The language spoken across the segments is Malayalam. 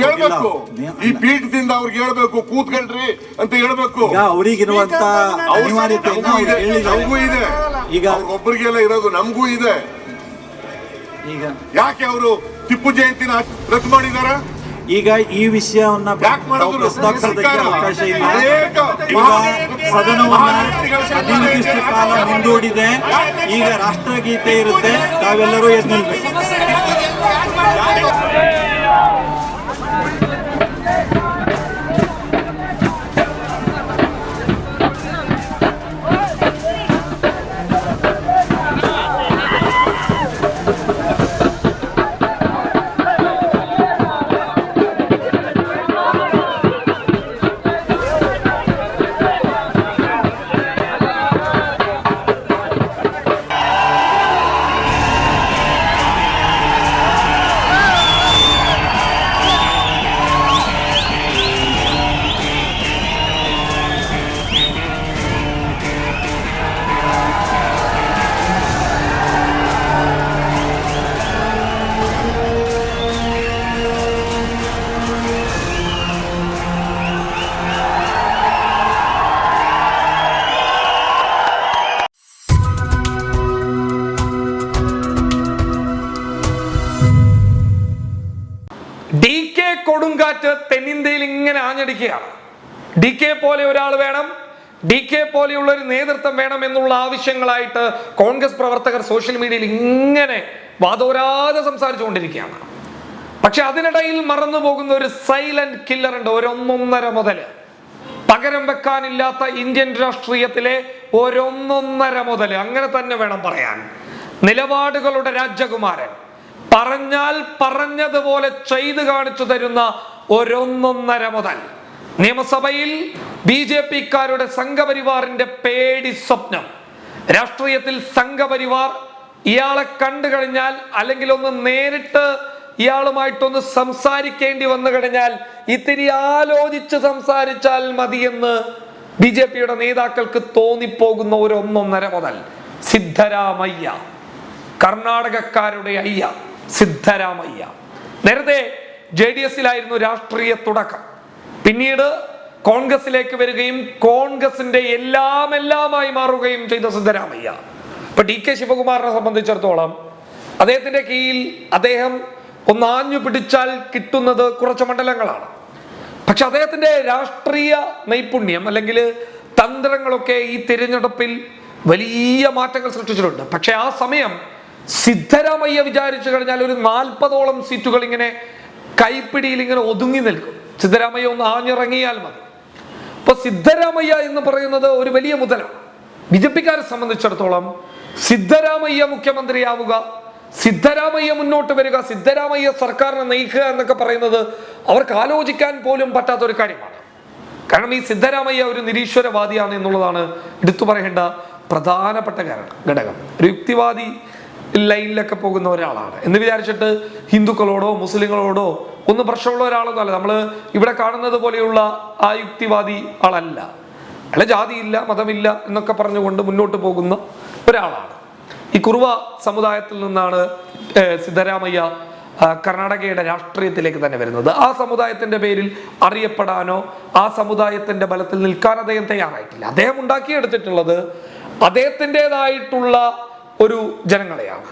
ಹೇಳ್ಬೇಕು. ಈ ಪೀಠದಿಂದ ಅವ್ರಿಗೆ ಹೇಳ್ಬೇಕು ಕೂತ್ಕೊಳ್ರಿ ಅಂತ ಹೇಳ್ಬೇಕು. ಈಗ ಅವರಿಗಿರುವಂತ ಅನಿವಾರ್ಯತೆಯನ್ನು ನಮಗೂ ಇದೆ ಹೇಳಿದ್ದಾರೆ ನಮಗೂ ಇದೆ. ಈಗ ಒಬ್ಬರಿಗೆಲ್ಲ ಇರೋದು ನಮಗೂ ಇದೆ. ಈಗ ಯಾಕೆ ಅವರು ಟಿಪ್ಪು ಜಯಂತಿನ ರದ್ದು ಮಾಡಿದಾರ? ಈಗ ಈ ವಿಷಯವನ್ನ ಪ್ರಸ್ತಾಪಿಸೋದಕ್ಕೆ ಅವಕಾಶ ಇಲ್ಲ. ಈಗ ಸದನವನ್ನ ಅನಿರ್ದಿಷ್ಟ ಕಾಲ ಮುಂದೂಡಿದೆ. ಈಗ ರಾಷ್ಟ್ರಗೀತೆ ಇರುತ್ತೆ. ತಾವೆಲ್ಲರೂ ಎದ್ದು ನಿಲ್ಬೇಕು. ആഞ്ഞടിക്കുകയാണ് ഡി കെ പോലെ ഒരാൾ വേണം ഡി കെ പോലെയുള്ള ഒരു നേതൃത്വം വേണം എന്നുള്ള ആവശ്യങ്ങളായിട്ട് കോൺഗ്രസ് പ്രവർത്തകർ സോഷ്യൽ മീഡിയയിൽ ഇങ്ങനെ വാദോരാതെ സംസാരിച്ചുകൊണ്ടിരിക്കുകയാണ്. പക്ഷെ അതിനിടയിൽ മറന്നു പോകുന്ന ഒരു സൈലന്റ് കില്ലർ ഉണ്ട് ഒരൊന്നൊന്നര മുതൽ. പകരം വെക്കാനില്ലാത്ത ഇന്ത്യൻ രാഷ്ട്രീയത്തിലെ ഒരൊന്നൊന്നര മുതൽ. അങ്ങനെ തന്നെ വേണം പറയാൻ. നിലപാടുകളുടെ രാജകുമാരൻ. പറഞ്ഞാൽ പറഞ്ഞതുപോലെ ചെയ്തു കാണിച്ചു തരുന്ന ഒരൊന്നൊന്നര മുതൽ നിയമസഭയിൽ ബി ജെ പിക്കാരുടെ സംഘപരിവാറിന്റെ പേടി സ്വപ്നം. രാഷ്ട്രീയത്തിൽ സംഘപരിവാർ ഇയാളെ കണ്ടു കഴിഞ്ഞാൽ അല്ലെങ്കിൽ ഒന്ന് നേരിട്ട് ഇയാളുമായിട്ടൊന്ന് സംസാരിക്കേണ്ടി വന്നു കഴിഞ്ഞാൽ ഇത്തിരി ആലോചിച്ച് സംസാരിച്ചാൽ മതിയെന്ന് ബി ജെ പിയുടെ നേതാക്കൾക്ക് തോന്നിപ്പോകുന്ന ഒരു ഒന്നൊന്നര മുതൽ സിദ്ധരാമയ്യ. കർണാടകക്കാരുടെ അയ്യ സിദ്ധരാമയ്യ. നേരത്തെ ജെ ഡി എസിലായിരുന്നു രാഷ്ട്രീയ തുടക്കം. പിന്നീട് കോൺഗ്രസിലേക്ക് വരികയും കോൺഗ്രസിന്റെ എല്ലാം എല്ലാമായി മാറുകയും ചെയ്ത സിദ്ധരാമയ്യ. ഇപ്പൊ ഡി കെ ശിവകുമാറിനെ സംബന്ധിച്ചിടത്തോളം അദ്ദേഹത്തിന്റെ കീഴിൽ അദ്ദേഹം ഒന്ന് ആഞ്ഞു പിടിച്ചാൽ കിട്ടുന്നത് കുറച്ച് മണ്ഡലങ്ങളാണ്. പക്ഷെ അദ്ദേഹത്തിന്റെ രാഷ്ട്രീയ നൈപുണ്യം അല്ലെങ്കിൽ തന്ത്രങ്ങളൊക്കെ ഈ തിരഞ്ഞെടുപ്പിൽ വലിയ മാറ്റങ്ങൾ സൃഷ്ടിച്ചിട്ടുണ്ട്. പക്ഷെ ആ സമയം സിദ്ധരാമയ്യ വിചാരിച്ചു കഴിഞ്ഞാൽ ഒരു നാൽപ്പതോളം സീറ്റുകൾ ഇങ്ങനെ കൈപ്പിടിയിൽ ഇങ്ങനെ ഒതുങ്ങി നിൽക്കും. സിദ്ധരാമയ്യ ഒന്ന് ആഞ്ഞിറങ്ങിയാൽ മതി. ഇപ്പൊ സിദ്ധരാമയ്യ എന്ന് പറയുന്നത് ഒരു വലിയ മുതലാണ്. ബി ജെ പിക്കാരെ സംബന്ധിച്ചിടത്തോളം സിദ്ധരാമയ്യ മുഖ്യമന്ത്രിയാവുക സിദ്ധരാമയ്യ മുന്നോട്ട് വരിക സിദ്ധരാമയ്യ സർക്കാരിനെ നയിക്കുക എന്നൊക്കെ പറയുന്നത് അവർക്ക് ആലോചിക്കാൻ പോലും പറ്റാത്ത ഒരു കാര്യമാണ്. കാരണം ഈ സിദ്ധരാമയ്യ ഒരു നിരീശ്വരവാദിയാണ് എന്നുള്ളതാണ് എടുത്തു പറയേണ്ട പ്രധാനപ്പെട്ട കാരണം ഘടകം. ഒരു യുക്തിവാദി ലൈനിലൊക്കെ പോകുന്ന ഒരാളാണ്. എന്ന് വിചാരിച്ചിട്ട് ഹിന്ദുക്കളോടോ മുസ്ലിങ്ങളോടോ ഒന്നും പ്രശ്നമുള്ള ഒരാളൊന്നും അല്ല. നമ്മൾ ഇവിടെ കാണുന്നത് പോലെയുള്ള ആ യുക്തിവാദി ആളല്ല. അയാളെ ജാതിയില്ല മതമില്ല എന്നൊക്കെ പറഞ്ഞുകൊണ്ട് മുന്നോട്ട് പോകുന്ന ഒരാളാണ്. ഈ കുറുവ സമുദായത്തിൽ നിന്നാണ് സിദ്ധരാമയ്യ കർണാടകയുടെ രാഷ്ട്രീയത്തിലേക്ക് തന്നെ വരുന്നത്. ആ സമുദായത്തിന്റെ പേരിൽ അറിയപ്പെടാനോ ആ സമുദായത്തിന്റെ ബലത്തിൽ നിൽക്കാൻ അദ്ദേഹം തയ്യാറായിട്ടില്ല. അദ്ദേഹം ഉണ്ടാക്കിയെടുത്തിട്ടുള്ളത് അദ്ദേഹത്തിന്റെതായിട്ടുള്ള ഒരു ജനങ്ങളെയാണ്.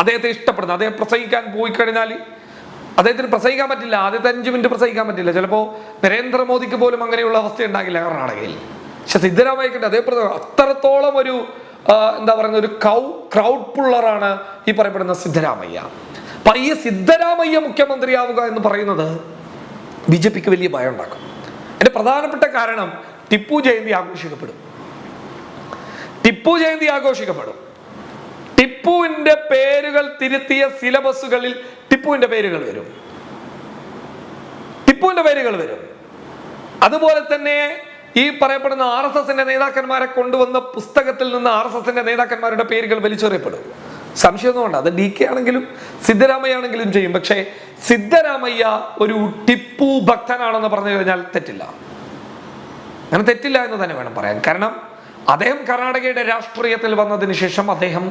അദ്ദേഹത്തെ ഇഷ്ടപ്പെടുന്നത് അദ്ദേഹം പ്രസംഗിക്കാൻ പോയി കഴിഞ്ഞാൽ അദ്ദേഹത്തിന് പ്രസംഗിക്കാൻ പറ്റില്ല. ആദ്യത്തെ അഞ്ച് മിനിറ്റ് പ്രസംഗിക്കാൻ പറ്റില്ല. ചിലപ്പോൾ നരേന്ദ്രമോദിക്ക് പോലും അങ്ങനെയുള്ള അവസ്ഥ ഉണ്ടാകില്ല കർണാടകയിൽ. പക്ഷെ സിദ്ധരാമയ്യക്കിന്റെ അതേ അത്രത്തോളം ഒരു എന്താ പറയുന്ന ഒരു കൗ ക്രൗഡ് പുള്ളറാണ് ഈ പറയപ്പെടുന്ന സിദ്ധരാമയ്യ. അപ്പൊ ഈ സിദ്ധരാമയ്യ മുഖ്യമന്ത്രിയാവുക എന്ന് പറയുന്നത് ബി ജെ പിക്ക് വലിയ ഭയം ഉണ്ടാക്കും. അതിന്റെ പ്രധാനപ്പെട്ട കാരണം ടിപ്പു ജയന്തി ആഘോഷിക്കപ്പെടും. ടിപ്പു ജയന്തി ആഘോഷിക്കപ്പെടും. ടിപ്പുവിന്റെ പേരുകൾ തിരുത്തിയ സിലബസുകളിൽ ടിപ്പുവിന്റെ പേരുകൾ വരും. ടിപ്പുവിന്റെ പേരുകൾ വരും. അതുപോലെ തന്നെ ഈ പറയപ്പെടുന്ന ആർ എസ് എസിന്റെ നേതാക്കന്മാരെ കൊണ്ടുവന്ന പുസ്തകത്തിൽ നിന്ന് ആർ എസ് എസിന്റെ നേതാക്കന്മാരുടെ പേരുകൾ വലിച്ചെറിയപ്പെടും. സംശയമൊന്നും വേണ്ട. അത് ഡി കെ ആണെങ്കിലും സിദ്ധരാമയ്യ ആണെങ്കിലും ചെയ്യും. പക്ഷേ സിദ്ധരാമയ്യ ഒരു ടിപ്പു ഭക്തനാണെന്ന് പറഞ്ഞു കഴിഞ്ഞാൽ തെറ്റില്ല. അങ്ങനെ തെറ്റില്ല എന്ന് തന്നെ വേണം പറയാൻ. കാരണം അദ്ദേഹം കർണാടകയുടെ രാഷ്ട്രീയത്തിൽ വന്നതിന് ശേഷം അദ്ദേഹം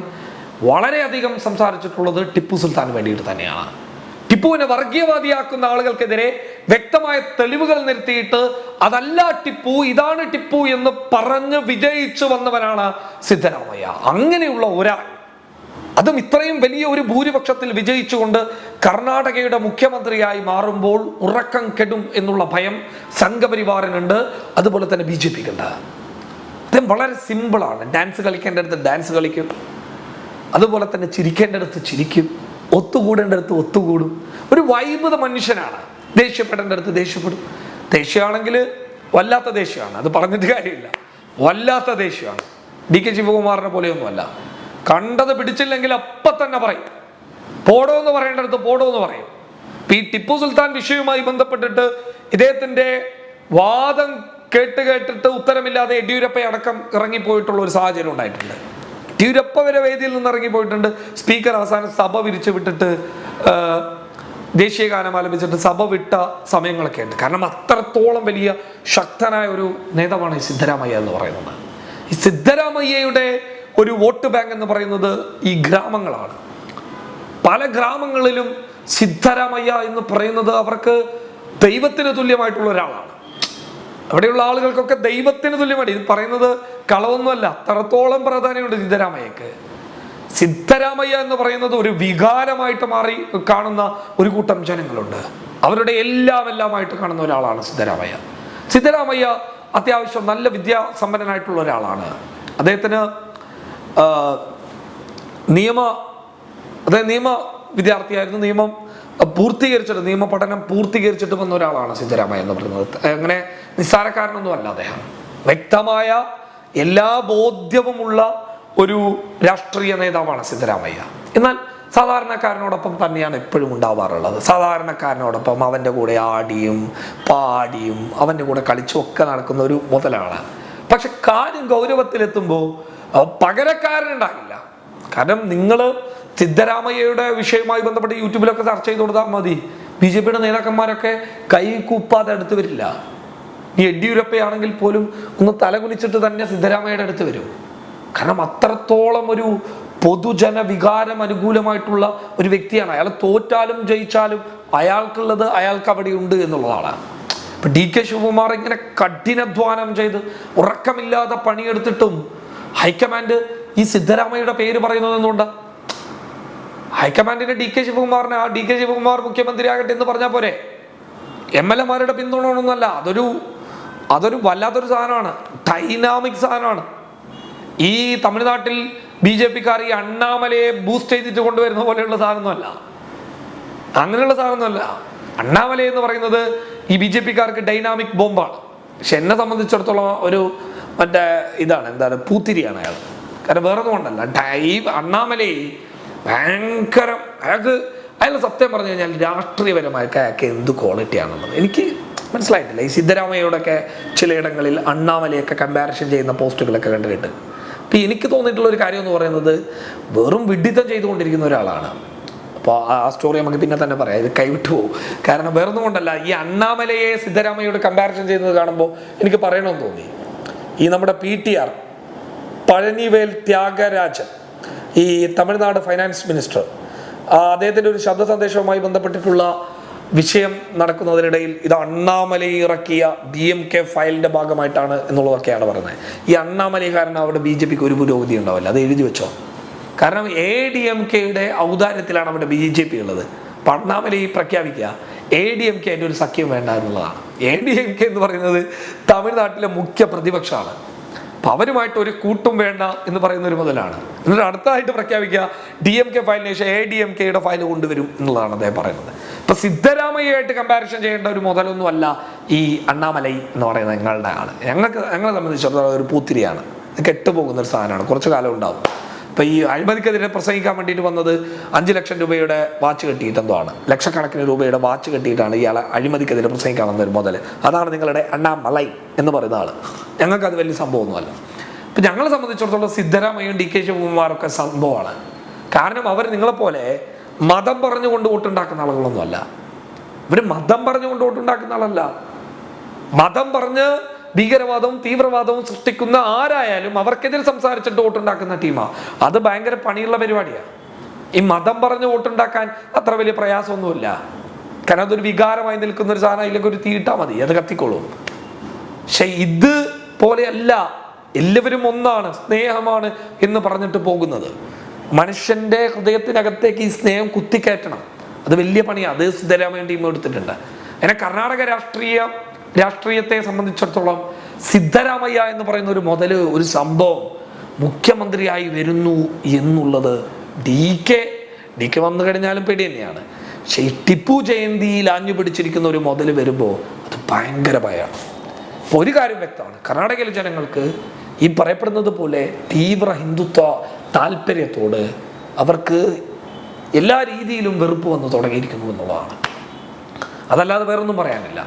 വളരെയധികം സംസാരിച്ചിട്ടുള്ളത് ടിപ്പു സുൽത്താൻ വേണ്ടിയിട്ട് തന്നെയാണ്. ടിപ്പുവിനെ വർഗീയവാദിയാക്കുന്ന ആളുകൾക്കെതിരെ വ്യക്തമായ തെളിവുകൾ നിരത്തിയിട്ട് അതല്ല ടിപ്പു ഇതാണ് ടിപ്പു എന്ന് പറഞ്ഞ് വിജയിച്ചു വന്നവനാണ് സിദ്ധരാമയ്യ. അങ്ങനെയുള്ള ഒരാൾ. അതും ഇത്രയും വലിയ ഒരു ഭൂരിപക്ഷത്തിൽ വിജയിച്ചുകൊണ്ട് കർണാടകയുടെ മുഖ്യമന്ത്രിയായി മാറുമ്പോൾ ഉറക്കം കെടും എന്നുള്ള ഭയം സംഘപരിവാറിനുണ്ട്. അതുപോലെ തന്നെ ബി ജെ പിക്കുണ്ട്. അദ്ദേഹം വളരെ സിമ്പിളാണ് ഡാൻസ് കളിക്കേണ്ടടുത്ത് ഡാൻസ് കളിക്കും. അതുപോലെ തന്നെ ചിരിക്കേണ്ടടുത്ത് ചിരിക്കും ഒത്തുകൂടേണ്ടടുത്ത് ഒത്തുകൂടും. ഒരു വൈബുത മനുഷ്യനാണ്. ദേഷ്യപ്പെടേണ്ടടുത്ത് ദേഷ്യപ്പെടും. ദേഷ്യമാണെങ്കിൽ വല്ലാത്ത ദേഷ്യമാണ്. അത് പറഞ്ഞിട്ട് കാര്യമില്ല. വല്ലാത്ത ദേഷ്യമാണ്. ഡി കെ ശിവകുമാറിനെ പോലെയൊന്നുമല്ല. കണ്ടത് പിടിച്ചില്ലെങ്കിൽ അപ്പം തന്നെ പറയും. പോടോ എന്ന് പറയേണ്ടടുത്ത് പോടോ എന്ന് പറയും ഈ ടിപ്പു സുൽത്താൻ വിഷയവുമായി ബന്ധപ്പെട്ടിട്ട് ഇദ്ദേഹത്തിന്റെ വാദം കേട്ട് കേട്ടിട്ട് ഉത്തരമില്ലാതെ യെഡ്യൂരപ്പ അടക്കം ഇറങ്ങിപ്പോയിട്ടുള്ള ഒരു സാഹചര്യം ഉണ്ടായിട്ടുണ്ട്. യെഡ്യൂരപ്പ വരെ വേദിയിൽ നിന്ന് ഇറങ്ങിപ്പോയിട്ടുണ്ട് സ്പീക്കർ അവസാനം സഭ വിരിച്ചു വിട്ടിട്ട് ദേശീയ ഗാനം ആലപിച്ചിട്ട് സഭ വിട്ട സമയങ്ങളൊക്കെ ഉണ്ട്. കാരണം അത്രത്തോളം വലിയ ശക്തനായ ഒരു നേതാവാണ് ഈ സിദ്ധരാമയ്യ എന്ന് പറയുന്നത്. ഈ സിദ്ധരാമയ്യയുടെ ഒരു വോട്ട് ബാങ്ക് എന്ന് പറയുന്നത് ഈ ഗ്രാമങ്ങളാണ്. പല ഗ്രാമങ്ങളിലും സിദ്ധരാമയ്യ എന്ന് പറയുന്നത് അവർക്ക് ദൈവത്തിന് തുല്യമായിട്ടുള്ള ഒരാളാണ്. അവിടെയുള്ള ആളുകൾക്കൊക്കെ ദൈവത്തിന് തുല്യമാണ് ഇത് പറയുന്നത് കളവൊന്നുമല്ല അത്രത്തോളം പ്രാധാന്യമുണ്ട് സിദ്ധരാമയ്യക്ക്. സിദ്ധരാമയ്യ എന്ന് പറയുന്നത് ഒരു വികാരമായിട്ട് മാറി കാണുന്ന ഒരു കൂട്ടം ജനങ്ങളുണ്ട്. അവരുടെ എല്ലാം എല്ലാമായിട്ട് കാണുന്ന ഒരാളാണ് സിദ്ധരാമയ്യ. സിദ്ധരാമയ്യ അത്യാവശ്യം നല്ല വിദ്യാസമ്പന്നനായിട്ടുള്ള ഒരാളാണ്. അദ്ദേഹത്തിന് നിയമ അതായത് നിയമ വിദ്യാർത്ഥിയായിരുന്നു. നിയമം പൂർത്തീകരിച്ചിട്ട് നിയമ പഠനം പൂർത്തീകരിച്ചിട്ട് വന്ന ഒരാളാണ് സിദ്ധരാമയ്യ എന്ന് പറയുന്നത്. അങ്ങനെ നിസ്സാരക്കാരനൊന്നും അല്ല അദ്ദേഹം. വ്യക്തമായ എല്ലാ ബോധ്യവുമുള്ള ഒരു രാഷ്ട്രീയ നേതാവാണ് സിദ്ധരാമയ്യ. എന്നാൽ സാധാരണക്കാരനോടൊപ്പം തന്നെയാണ് എപ്പോഴും ഉണ്ടാവാറുള്ളത്. സാധാരണക്കാരനോടൊപ്പം അവന്റെ കൂടെ ആടിയും പാടിയും അവന്റെ കൂടെ കളിച്ചും ഒക്കെ നടക്കുന്ന ഒരു മുതലാണ് പക്ഷെ കാര്യം ഗൗരവത്തിലെത്തുമ്പോൾ പകരക്കാരനുണ്ടാകില്ല കാരണം നിങ്ങൾ സിദ്ധരാമയ്യയുടെ വിഷയവുമായി ബന്ധപ്പെട്ട് യൂട്യൂബിലൊക്കെ ചർച്ച ചെയ്ത് കൊടുത്താൽ മതി. ബി ജെ പിയുടെ നേതാക്കന്മാരൊക്കെ കൈ കൂപ്പാതെ അടുത്ത് വരില്ല. ഈ യെഡ്യൂരപ്പയാണെങ്കിൽ പോലും ഒന്ന് തലകുനിച്ചിട്ട് തന്നെ സിദ്ധരാമയ്യയുടെ അടുത്ത് വരും. കാരണം അത്രത്തോളം ഒരു പൊതുജന വികാരം അനുകൂലമായിട്ടുള്ള ഒരു വ്യക്തിയാണ്. അയാൾ തോറ്റാലും ജയിച്ചാലും അയാൾക്കുള്ളത് അയാൾക്ക് അവിടെ ഉണ്ട് എന്നുള്ളതാണ്. ഇപ്പൊ ഡി കെ ശിവകുമാർ ഇങ്ങനെ കഠിനാധ്വാനം ചെയ്ത് ഉറക്കമില്ലാതെ പണിയെടുത്തിട്ടും ഹൈക്കമാൻഡ് ഈ സിദ്ധരാമയ്യയുടെ പേര് പറയുന്നത് ഹൈക്കമാൻഡിന് ഡി കെ ശിവകുമാറിന് ആ ഡി കെ ശിവകുമാർ മുഖ്യമന്ത്രിയാകട്ടെ എന്ന് പറഞ്ഞാൽ പോരെ? എം എൽ എമാരുടെ പിന്തുണ ഒന്നുമല്ല അതൊരു അതൊരു വല്ലാത്തൊരു സാധനമാണ്. ഡൈനാമിക് സാധനമാണ്. ഈ തമിഴ്നാട്ടിൽ ബി ജെ പിക്കാർ ഈ അണ്ണാമലയെ ബൂസ്റ്റ് ചെയ്തിട്ട് കൊണ്ടുവരുന്ന പോലെയുള്ള സാധനമൊന്നുമല്ല അങ്ങനെയുള്ള സാധനമൊന്നുമല്ല അണ്ണാമല എന്ന് പറയുന്നത് ഈ ബി ജെ പിക്കാർക്ക് ഡൈനാമിക് ബോംബാണ് പക്ഷെ എന്നെ സംബന്ധിച്ചിടത്തോളം ഒരു മറ്റേ ഇതാണ് എന്താണ് പൂത്തിരിയാണ് അയാൾ. കാരണം വേറെ ഒന്നും കൊണ്ടല്ല. ഡൈ അണ്ണാമലയെ ഭയങ്കര. അയാൾക്ക് അയാൾ സത്യം പറഞ്ഞു കഴിഞ്ഞാൽ രാഷ്ട്രീയപരമായിട്ട് അയാൾക്ക് എന്ത് ക്വാളിറ്റിയാണെന്നുള്ളത് എനിക്ക് മനസ്സിലായിട്ടില്ല. ഈ സിദ്ധരാമയ്യയോടൊക്കെ ചിലയിടങ്ങളിൽ അണ്ണാമലയൊക്കെ കമ്പാരിഷൻ ചെയ്യുന്ന പോസ്റ്റുകളൊക്കെ കണ്ടിട്ട് ഇപ്പം എനിക്ക് തോന്നിയിട്ടുള്ള ഒരു കാര്യം എന്ന് പറയുന്നത് വെറും വിഡിത്തം ചെയ്തുകൊണ്ടിരിക്കുന്ന ഒരാളാണ്. അപ്പോൾ ആ സ്റ്റോറി നമുക്ക് പിന്നെ തന്നെ പറയാം. ഇത് കൈവിട്ടു പോകും. കാരണം വേറൊന്നും കൊണ്ടല്ല ഈ അണ്ണാമലയെ സിദ്ധരാമയ്യോട് കമ്പാരിസൺ ചെയ്യുന്നത് കാണുമ്പോൾ എനിക്ക് പറയണമെന്ന് തോന്നി. ഈ നമ്മുടെ P T R Palanivel Thiagarajan. ഈ തമിഴ്നാട് ഫൈനാൻസ് മിനിസ്റ്റർ അദ്ദേഹത്തിന്റെ ഒരു ശബ്ദ സന്ദേശവുമായി ബന്ധപ്പെട്ടിട്ടുള്ള വിഷയം നടക്കുന്നതിനിടയിൽ ഇത് അണ്ണാമലൈ ഇറക്കിയ ഡി എം കെ ഫയലിന്റെ ഭാഗമായിട്ടാണ് എന്നുള്ളതൊക്കെയാണ് പറയുന്നത്. ഈ അണ്ണാമലൈ കാരണം അവിടെ ബി ജെ പിക്ക് ഒരു പുരോഗതി ഉണ്ടാവില്ല. അത് എഴുതി വെച്ചോ. കാരണം എ ഡി എം കെയുടെ ഔദാര്യത്തിലാണ് അവിടെ ബി ജെ പി ഉള്ളത്. അപ്പം അണ്ണാമലൈ പ്രഖ്യാപിക്കുക എ ഡി എം കെ അതിന്റെ ഒരു സഖ്യം വേണ്ട എന്നുള്ളതാണ്. എ ഡി എം കെ എന്ന് പറയുന്നത് തമിഴ്നാട്ടിലെ മുഖ്യ പ്രതിപക്ഷമാണ്. അപ്പൊ അവരുമായിട്ട് ഒരു കൂട്ടും വേണ്ട എന്ന് പറയുന്ന ഒരു മുതലാണ്. എന്നിട്ട് അടുത്തതായിട്ട് പ്രഖ്യാപിക്കുക ഡി എം കെ ഫയലിന് ശേഷം എ ഡി എം കെയുടെ ഫയൽ കൊണ്ടുവരും എന്നുള്ളതാണ് അദ്ദേഹം പറയുന്നത്. ഇപ്പൊ സിദ്ധരാമയ്യയായിട്ട് കമ്പാരിസൺ ചെയ്യേണ്ട ഒരു മുതലൊന്നും അല്ല ഈ അണ്ണാമലൈ എന്ന് പറയുന്നത് ഞങ്ങളുടെ ആൾ ഞങ്ങൾക്ക് ഞങ്ങളെ സംബന്ധിച്ചിടത്തോളം ഒരു പൂത്തിരിയാണ്. കെട്ടുപോകുന്ന ഒരു സാധനമാണ്. കുറച്ചു കാലം ഉണ്ടാവും. ഇപ്പൊ ഈ അഴിമതിക്കെതിരെ പ്രസംഗിക്കാൻ വേണ്ടിയിട്ട് വന്നത് അഞ്ച് ലക്ഷം രൂപയുടെ വാച്ച് കെട്ടിയിട്ട് ആണ് ലക്ഷക്കണക്കിന് രൂപയുടെ വാച്ച് കെട്ടിയിട്ടാണ് ഇയാളെ അഴിമതിക്കെതിരെ പ്രസംഗിക്കാൻ വന്ന ഒരു മുതൽ അതാണ് നിങ്ങളുടെ അണ്ണാ മലൈ എന്ന് പറയുന്ന ആൾ ഞങ്ങൾക്ക് അത് വലിയ സംഭവമൊന്നുമല്ല. ഇപ്പം ഞങ്ങളെ സംബന്ധിച്ചിടത്തോളം സിദ്ധരാമയ്യും ഡി കെ ശിവകുമാറൊക്കെ സംഭവമാണ്. കാരണം അവർ നിങ്ങളെപ്പോലെ മതം പറഞ്ഞുകൊണ്ട് വോട്ടുണ്ടാക്കുന്ന ആളുകളൊന്നുമല്ല. ഇവർ മതം പറഞ്ഞുകൊണ്ട് വോട്ടുണ്ടാക്കുന്ന ആളല്ല. മതം പറഞ്ഞ് ഭീകരവാദവും തീവ്രവാദവും സൃഷ്ടിക്കുന്ന ആരായാലും അവർക്കെതിരെ സംസാരിച്ചിട്ട് വോട്ടുണ്ടാക്കുന്ന ടീമാണ് അത് ഭയങ്കര പണിയുള്ള പരിപാടിയാണ് ഈ മതം പറഞ്ഞ് വോട്ടുണ്ടാക്കാൻ അത്ര വലിയ പ്രയാസമൊന്നുമില്ല. കാരണം അതൊരു വികാരമായി നിൽക്കുന്ന ഒരു സാധനം അതിലേക്ക് ഒരു തീട്ടാ മതി. അത് കത്തിക്കോളും. പക്ഷെ ഇത് പോലെയല്ല. എല്ലാവരും ഒന്നാണ് സ്നേഹമാണ് എന്ന് പറഞ്ഞിട്ട് പോകുന്നത്. മനുഷ്യന്റെ ഹൃദയത്തിനകത്തേക്ക് ഈ സ്നേഹം കുത്തിക്കയറ്റണം. അത് വലിയ പണിയാണ് അത് സുധരാമേണ്ടി എടുത്തിട്ടുണ്ട്. അങ്ങനെ കർണാടക രാഷ്ട്രീയ രാഷ്ട്രീയത്തെ സംബന്ധിച്ചിടത്തോളം സിദ്ധരാമയ്യ എന്ന് പറയുന്ന ഒരു മുതൽ ഒരു സംഭവം മുഖ്യമന്ത്രിയായി വരുന്നു എന്നുള്ളത് ഡി കെ ഡി കെ വന്നു കഴിഞ്ഞാലും പേടി തന്നെയാണ്. പക്ഷെ ഈ ടിപ്പു ജയന്തിയിൽ ആഞ്ഞു പിടിച്ചിരിക്കുന്ന ഒരു മുതൽ വരുമ്പോൾ അത് ഭയങ്കര ഭയമാണ് അപ്പോൾ ഒരു കാര്യം വ്യക്തമാണ്. കർണാടകയിലെ ജനങ്ങൾക്ക് ഈ പറയപ്പെടുന്നത് പോലെ തീവ്ര ഹിന്ദുത്വ താല്പര്യത്തോട് അവർക്ക് എല്ലാ രീതിയിലും വെറുപ്പ് വന്ന് തുടങ്ങിയിരിക്കുന്നു എന്നുള്ളതാണ്. അതല്ലാതെ വേറൊന്നും പറയാനില്ല.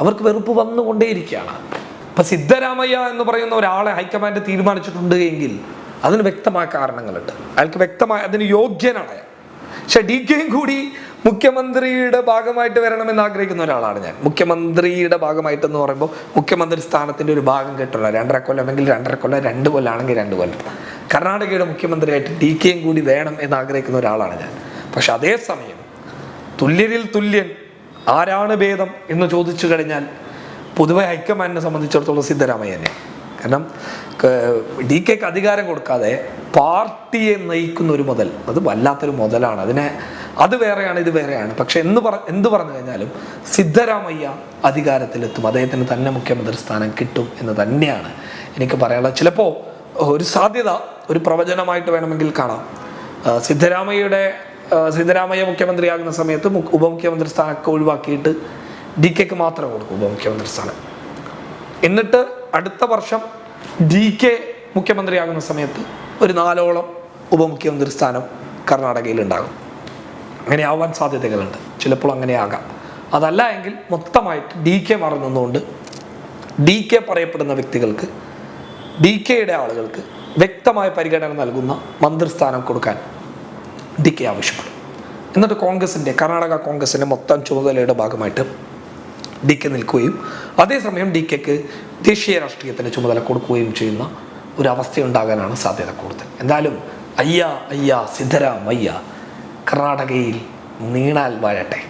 അവർക്ക് വെറുപ്പ് വന്നുകൊണ്ടേയിരിക്കുകയാണ്. ഇപ്പൊ സിദ്ധരാമയ്യ എന്ന് പറയുന്ന ഒരാളെ ഹൈക്കമാൻഡ് തീരുമാനിച്ചിട്ടുണ്ട് എങ്കിൽ അതിന് വ്യക്തമായ കാരണങ്ങളുണ്ട്. അയാൾക്ക് വ്യക്തമായ അതിന് യോഗ്യനാണ് പക്ഷെ ഡി കെയും കൂടി മുഖ്യമന്ത്രിയുടെ ഭാഗമായിട്ട് വരണമെന്ന് ആഗ്രഹിക്കുന്ന ഒരാളാണ് ഞാൻ. മുഖ്യമന്ത്രിയുടെ ഭാഗമായിട്ട് എന്ന് പറയുമ്പോൾ മുഖ്യമന്ത്രി സ്ഥാനത്തിന്റെ ഒരു ഭാഗം കിട്ടണം രണ്ടര കൊല്ലമെങ്കിൽ രണ്ടര കൊല്ലം രണ്ട് കൊല്ലാണെങ്കിൽ രണ്ട് കൊല്ലം. കർണാടകയുടെ മുഖ്യമന്ത്രിയായിട്ട് ഡി കെയും കൂടി വേണം എന്ന് ആഗ്രഹിക്കുന്ന ഒരാളാണ് ഞാൻ. പക്ഷെ അതേസമയം തുല്യരിൽ തുല്യൻ ആരാണ് ഭേദം എന്ന് ചോദിച്ചു കഴിഞ്ഞാൽ പൊതുവെ ഹൈക്കമാൻഡിനെ സംബന്ധിച്ചിടത്തോളം സിദ്ധരാമയ്യ തന്നെ കാരണം ഡി കെക്ക് അധികാരം കൊടുക്കാതെ പാർട്ടിയെ നയിക്കുന്ന ഒരു മുതൽ അത് വല്ലാത്തൊരു മുതലാണ്. അതിനെ അത് വേറെയാണ് ഇത് വേറെയാണ്. പക്ഷെ എന്ന് പറ എന്ത് പറഞ്ഞു കഴിഞ്ഞാലും സിദ്ധരാമയ്യ അധികാരത്തിലെത്തും. അദ്ദേഹത്തിന് തന്നെ മുഖ്യമന്ത്രി സ്ഥാനം കിട്ടും എന്ന് തന്നെയാണ് എനിക്ക് പറയാനുള്ളത്. ചിലപ്പോൾ ഒരു സാധ്യത ഒരു പ്രവചനമായിട്ട് വേണമെങ്കിൽ കാണാം. സിദ്ധരാമയ്യയുടെ സിദ്ധരാമയ്യ മുഖ്യമന്ത്രിയാകുന്ന സമയത്ത് ഉപമുഖ്യമന്ത്രി സ്ഥാനമൊക്കെ ഒഴിവാക്കിയിട്ട് ഡി കെക്ക് മാത്രം കൊടുക്കും ഉപമുഖ്യമന്ത്രി സ്ഥാനം. എന്നിട്ട് അടുത്ത വർഷം ഡി കെ മുഖ്യമന്ത്രിയാകുന്ന സമയത്ത് ഒരു നാലോളം ഉപമുഖ്യമന്ത്രി സ്ഥാനം കർണാടകയിൽ ഉണ്ടാകും. അങ്ങനെ ആവാൻ സാധ്യതകളുണ്ട്. ചിലപ്പോൾ അങ്ങനെ ആകാം. അതല്ല എങ്കിൽ മൊത്തമായിട്ട് ഡി കെ മാറി നിന്നുകൊണ്ട് ഡി കെ പറയപ്പെടുന്ന വ്യക്തികൾക്ക് ഡി കെയുടെ ആളുകൾക്ക് വ്യക്തമായ പരിഗണന നൽകുന്ന മന്ത്രിസ്ഥാനം കൊടുക്കാൻ ഡി കെ ആവശ്യപ്പെടും. എന്നിട്ട് കോൺഗ്രസിന്റെ കർണാടക കോൺഗ്രസിന്റെ മൊത്തം ചുമതലയുടെ ഭാഗമായിട്ട് ഡി കെ നിൽക്കുകയും അതേസമയം ഡി കെക്ക് ദേശീയ രാഷ്ട്രീയത്തിന് ചുമതല കൊടുക്കുകയും ചെയ്യുന്ന ഒരു അവസ്ഥയുണ്ടാകാനാണ് സാധ്യത കൂടുതൽ. എന്തായാലും അയ്യ അയ്യ സിദ്ധരാമയ്യ കർണാടകയിൽ നീണാൽ വാഴട്ടെ.